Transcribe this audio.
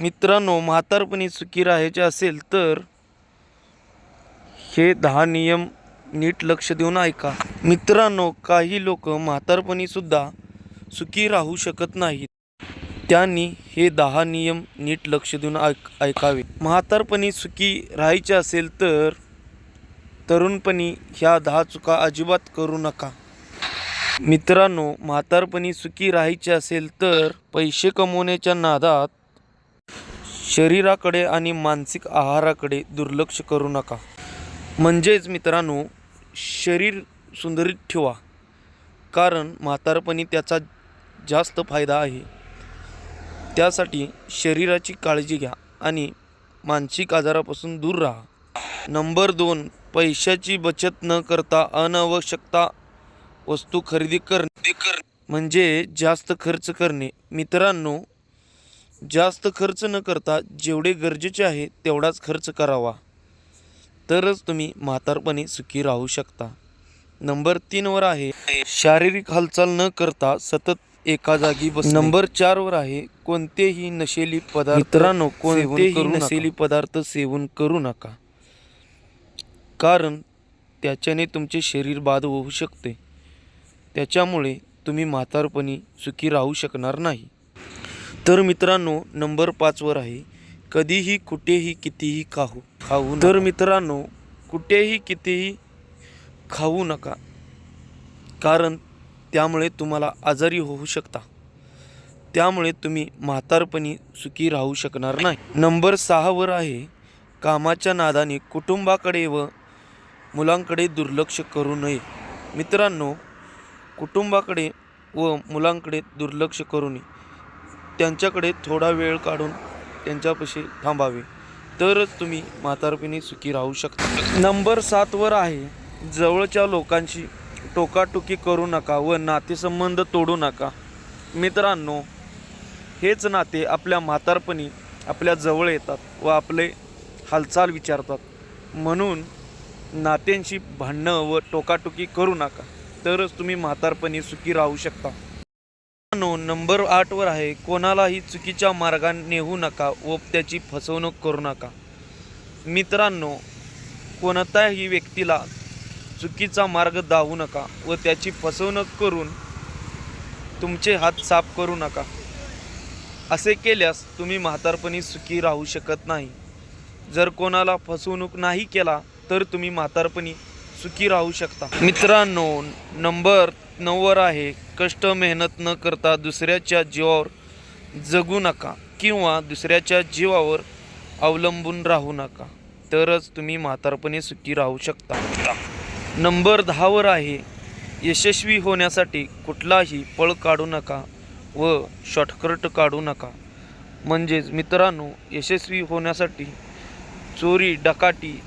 मित्रांनो म्हातारपणी सुखी राहायचे असेल तर हे दहा नियम नीट लक्ष देऊन ऐका. मित्रांनो काही लोक म्हातारपणी सुद्धा सुखी राहू शकत नाहीत. त्यांनी हे दहा नियम नीट लक्ष देऊन ऐक ऐकावे. म्हातारपणी सुखी राहायचे असेल तर तरुणपणी ह्या दहा चुका अजिबात करू नका. मित्रांनो म्हातारपणी सुखी राहायचे असेल तर पैसे कमवण्याच्या नादात शरीराकडे आणि मानसिक आहाराकडे दुर्लक्ष करू नका. म्हणजेच मित्रांनो शरीर सुंदरीत ठेवा. कारण म्हातारपणी त्याचा जास्त फायदा आहे. त्यासाठी शरीराची काळजी घ्या आणि मानसिक आजारापासून दूर राहा. नंबर दोन पैशाची बचत न करता अनावश्यकता वस्तू खरेदी करणे. म्हणजे जास्त खर्च करणे. मित्रांनो जास्त खर्च न करता जेवढे गरजेचे आहे तेवढाच खर्च करावा. तरच तुम्ही म्हातारपणी सुखी राहू शकता. नंबर तीनवर आहे शारीरिक हालचाल न करता सतत एका जागी बस नंबर चारवर आहे कोणतेही नशेली पदार्थ मित्रांनो कोणतेही नशेली पदार्थ सेवन करू नका. कारण त्याच्याने तुमचे शरीर बाद होऊ शकते. त्याच्यामुळे तुम्ही म्हातारपणी सुखी राहू शकणार नाही. तर मित्रांनो नंबर पाचवर आहे. कधीही कुठेही कितीही खाऊ खाऊ तर मित्रांनो कुठेही कितीही खाऊ नका. कारण त्यामुळे तुम्हाला आजारी होऊ शकता. त्यामुळे तुम्ही म्हातारपणी सुखी राहू शकणार नाही. नंबर सहावर आहे. कामाच्या नादाने कुटुंबाकडे व मुलांकडे दुर्लक्ष करू नये. मित्रांनो कुटुंबाकडे व मुलांकडे दुर्लक्ष करू नये. त्यांच्याकडे थोडा वेळ काढून त्यांच्यापाशी थांबावे. तरच तुम्ही म्हातारपणी सुखी राहू शकता. नंबर सातवर आहे. जवळच्या लोकांशी टोकाटोकी करू नका व नातेसंबंध तोडू नका. मित्रांनो हेच नाते आपल्या म्हातारपणी आपल्या जवळ येतात व आपले हालचाल विचारतात. म्हणून नात्यांशी भांडणं व टोकाटोकी करू नका. तरच तुम्ही म्हातारपणी सुखी राहू शकता. मित्रांनो नंबर आठवर आहे कोणालाही चुकीच्या मार्गाने नेऊ नका व त्याची फसवणूक करू नका. मित्रांनो कोणत्याही व्यक्तीला चुकीचा मार्ग दावू नका व त्याची फसवणूक करून तुमचे हात साफ करू नका. असे केल्यास तुम्ही म्हातारपणी सुखी राहू शकत नाही. जर कोणाला फसवणूक नाही केला तर तुम्ही म्हातारपणी सुखी राहू शकता. मित्रांनो नंबर नऊवर आहे कष्ट मेहनत न करता दुसऱ्याच्या जीवावर जगू नका किंवा दुसऱ्याच्या जीवावर अवलंबून राहू नका. तरच तुम्ही म्हातारपणे सुखी राहू शकता. नंबर दहावर आहे यशस्वी होण्यासाठी कुठलाही पळ काढू नका व शॉर्टकट काढू नका. म्हणजेच मित्रांनो यशस्वी होण्यासाठी चोरी डकाटी